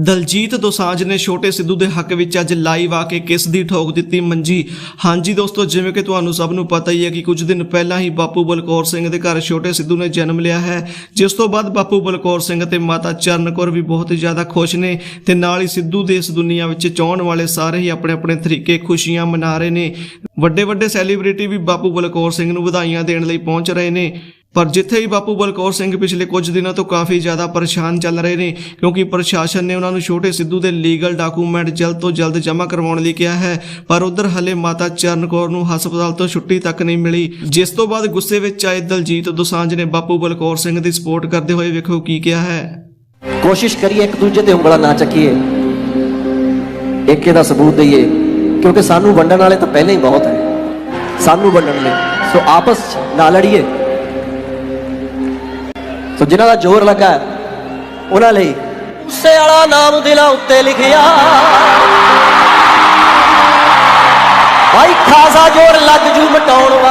ਦਲਜੀਤ ਦੋਸਾਂਝ ਨੇ ਛੋਟੇ ਸਿੱਧੂ ਦੇ ਹੱਕ ਵਿੱਚ ਅੱਜ ਲਾਈਵ ਆ ਕੇ ਕਿਸ ਦੀ ਠੋਕ ਦਿੱਤੀ? ਮੰਜੀ। ਹਾਂਜੀ ਦੋਸਤੋ, ਜਿਵੇਂ ਕਿ ਤੁਹਾਨੂੰ ਸਭ ਨੂੰ ਪਤਾ ਹੀ ਹੈ ਕਿ ਕੁਝ ਦਿਨ ਪਹਿਲਾਂ ਹੀ ਬਾਪੂ ਬਲਕੌਰ ਸਿੰਘ ਦੇ ਘਰ ਛੋਟੇ ਸਿੱਧੂ ਨੇ ਜਨਮ ਲਿਆ ਹੈ। ਜਿਸ ਤੋਂ ਬਾਅਦ ਬਾਪੂ ਬਲਕੌਰ ਸਿੰਘ ਤੇ ਮਾਤਾ ਚਰਨ ਕੌਰ ਵੀ ਬਹੁਤ ਜ਼ਿਆਦਾ ਖੁਸ਼ ਨੇ ਤੇ ਨਾਲ ਹੀ ਸਿੱਧੂ ਦੇ ਇਸ ਦੁਨੀਆ ਵਿੱਚ ਚਾਹਣ ਵਾਲੇ ਸਾਰੇ ਹੀ ਆਪਣੇ ਆਪਣੇ ਤਰੀਕੇ ਖੁਸ਼ੀਆਂ ਮਨਾ ਰਹੇ ਨੇ। ਵੱਡੇ ਵੱਡੇ ਸੈਲੀਬ੍ਰਿਟੀ ਵੀ ਬਾਪੂ ਬਲਕੌਰ ਸਿੰਘ ਨੂੰ ਵਧਾਈਆਂ ਦੇਣ ਲਈ ਪਹੁੰਚ ਰਹੇ ਨੇ। ਪਰ ਜਿੱਥੇ ਹੀ ਬਾਪੂ ਬਲਕੌਰ ਸਿੰਘ ਪਿਛਲੇ ਕੁਝ ਦਿਨਾਂ ਤੋਂ ਕਾਫੀ ਜ਼ਿਆਦਾ ਪਰੇਸ਼ਾਨ ਚੱਲ ਰਹੇ ਨੇ, ਕਿਉਂਕਿ ਪ੍ਰਸ਼ਾਸਨ ਨੇ ਉਹਨਾਂ ਨੂੰ ਛੋਟੇ ਸਿੱਧੂ ਦੇ ਲੀਗਲ ਡਾਕੂਮੈਂਟ ਜਲਦ ਤੋਂ ਜਲਦ ਜਮ੍ਹਾਂ ਕਰਵਾਉਣ ਲਈ ਕਿਹਾ ਹੈ, ਪਰ ਉਧਰ ਹਲੇ ਮਾਤਾ ਚਰਨ ਨੂੰ ਹਸਪਤਾਲ ਤੋਂ ਛੁੱਟੀ ਤੱਕ ਨਹੀਂ ਮਿਲੀ। ਜਿਸ ਤੋਂ ਬਾਅਦ ਗੁੱਸੇ ਵਿੱਚ ਆਏ ਦਲਜੀਤ ਦੋਸਾਂਝ ਨੇ ਬਾਪੂ ਬਲਕੌਰ ਸਿੰਘ ਦੀ ਸਪੋਰਟ ਕਰਦੇ ਹੋਏ ਵੇਖੋ ਕੀ ਕਿਹਾ ਹੈ। ਕੋਸ਼ਿਸ਼ ਕਰੀਏ ਇੱਕ ਦੂਜੇ ਤੇ ਉਂਗਲਾਂ ਨਾ ਚੱਕੀਏ। ਏਕੇ ਦਾ ਸਬੂਤ ਦਈਏ, ਕਿਉਂਕਿ ਸਾਨੂੰ ਵੰਡਣ ਵਾਲੇ ਤਾਂ ਪਹਿਲਾਂ ਹੀ ਬਹੁਤ ਹੈ। ਸਾਨੂੰ ਵੰਡਣ ਲਈ। ਸੋ ਆਪਸ ਨਾ ਲੜੀਏ। ਸੋ ਜਿਨ੍ਹਾਂ ਦਾ ਜ਼ੋਰ ਲੱਗਾ, ਉਹਨਾਂ ਲਈ ਉਸੇ ਵਾਲਾ ਨਾਮ ਦਿਲਾਂ ਉੱਤੇ ਲਿਖਿਆ। ਭਾਈ ਖਾਸਾ ਜ਼ੋਰ ਲੱਗ ਜੂ ਮਟਾਉਣ ਵਾਸਤੇ